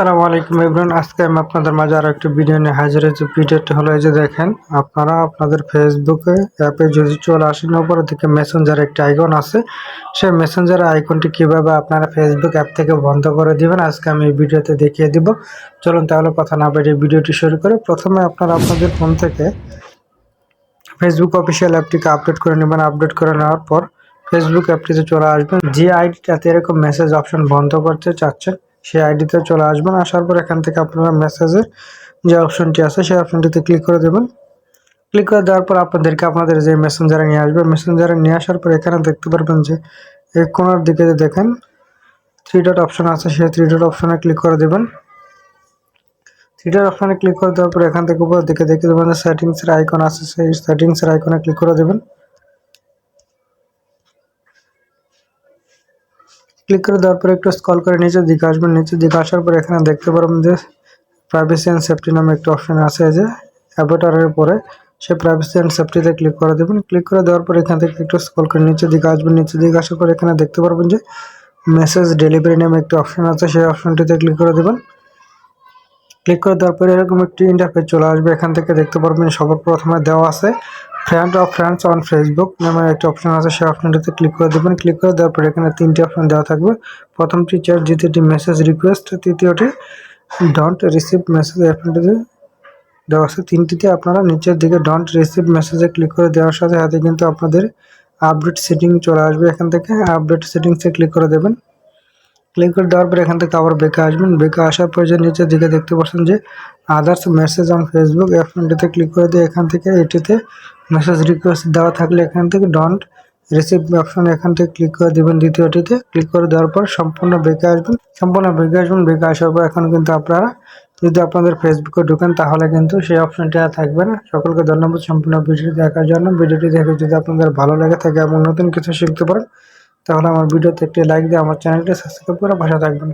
আসসালামু আলাইকুম এভরিওয়ান। আজকে আমি আপনাদের মাঝে আরও একটি ভিডিও নিয়ে হাজির হয়েছি। ভিডিওটি হলো এই যে দেখেন, আপনারা আপনাদের ফেসবুকে অ্যাপে যদি চলে আসেন উপরের দিকে মেসেঞ্জার একটি আইকন আছে। সেই মেসেঞ্জার আইকনটি কীভাবে আপনারা ফেসবুক অ্যাপ থেকে বন্ধ করে দিবেন, আজকে আমি এই ভিডিওতে দেখিয়ে দিব। চলুন তাহলে কথা না বেরিয়ে ভিডিওটি শুরু করে। প্রথমে আপনারা আপনাদের ফোন থেকে ফেসবুক অফিসিয়াল অ্যাপটিকে আপডেট করে নেবেন। আপডেট করে নেওয়ার পর ফেসবুক অ্যাপটিতে চলে আসবেন। যে আইডিটাতে এরকম মেসেজ অপশন বন্ধ করতে চাচ্ছেন সেই আইডিতে চলে আসবেন। আসার পর এখান থেকে আপনারা মেসেজের যে অপশনটি আছে, সেই অপশনটিতে ক্লিক করে দেবেন। ক্লিক করে দেওয়ার পর আপনাদেরকে আপনাদের যে মেসেঞ্জারে নিয়ে আসবে মেসেঞ্জারে নিয়ে আসার পর এখানে দেখতে পারবেন যে, এই কোনার দিকে যে দেখেন থ্রি ডট অপশন আছে, সেই থ্রি ডট অপশনে ক্লিক করে দেবেন। থ্রি ডট অপশনে ক্লিক করে দেওয়ার পর এখান থেকে উপর দিকে দেখতে দেবেন যে সেটিংসের আইকন আছে, সেই সেটিংসের আইকনে ক্লিক করে দেবেন। ক্লিক করে দেওয়ার পরে একটু স্কল করে নিচের দিকে আসবেন। নিচের দিকে আসার পর এখানে দেখতে পারবেন যে প্রাইভেসি অ্যান্ড সেফটি নামে একটা অপশন আছে যে অ্যাভেটারের পরে সেই প্রাইভেসি অ্যান্ড সেফটিতে ক্লিক করে দেবেন। ক্লিক করে দেওয়ার পর এখান থেকে একটু স্কল করে নিচের দিকে আসবেন। নিচের দিকে আসার পর এখানে দেখতে পারবেন যে মেসেজ ডেলিভারি নামে একটি অপশন আছে। সেই অপশনটিতে ক্লিক করে দেবেন। ক্লিক করে দেওয়ার পরে এরকম একটি ইন্টারফেস চলে আসবে। এখান থেকে দেখতে পারবেন সবার প্রথমে দেওয়া আছে। Friend of friends on Facebook নামে একটা অপশন আছে সেই অপশনটিতে ক্লিক করে দেবেন। ক্লিক করে দেওয়ার পরে এখানে তিনটি অপশন দেওয়া থাকবে। প্রথমটি চ্যাট দ্বিতীয়টি মেসেজ রিকোয়েস্ট তৃতীয়টি ডন্ট রিসিভ মেসেজ অপশনটিতে দেওয়া আছে। তিনটিতে আপনারা নিচের দিকে ডন্ট রিসিভ মেসেজে ক্লিক করে দেওয়ার সাথে সাথে কিন্তু আপনাদের আপডেট সেটিং চলে আসবে এখান থেকে। আপডেট সেটিংসে ক্লিক করে দেবেন। ক্লিক করে দেওয়ার পর এখান থেকে আবার বেকে আসবেন। বেকে আসার পর যে নিচের দিকে দেখতে পাচ্ছেন যে আদার্স মেসেজ অন ফেসবুক অপশনটিতে ক্লিক করে দিয়ে এখান থেকে এটিতে মেসেজ রিকোয়েস্ট দেওয়া থাকলে এখান থেকে ডন্ট রিসিভ অপশন এখান থেকে ক্লিক করে দেবেন দ্বিতীয়টিতে। ক্লিক করে দেওয়ার পর সম্পূর্ণ বেকে আসবেন। সম্পূর্ণ বেকে আসবেন বেকে আসার পর এখন কিন্তু আপনারা যদি আপনাদের ফেসবুকে ঢুকেন, তাহলে কিন্তু সেই অপশনটি আর থাকবে না। সকলকে ধন্যবাদ সম্পূর্ণ ভিডিওটি দেখার জন্য। ভিডিওটি দেখে যদি আপনাদের ভালো লেগে থাকে এবং নতুন কিছু শিখতে পারেন, তাহলে আমার ভিডিওতে একটি লাইক দিয়ে আমার চ্যানেলটি সাবস্ক্রাইব করে ভাষা থাকবেন।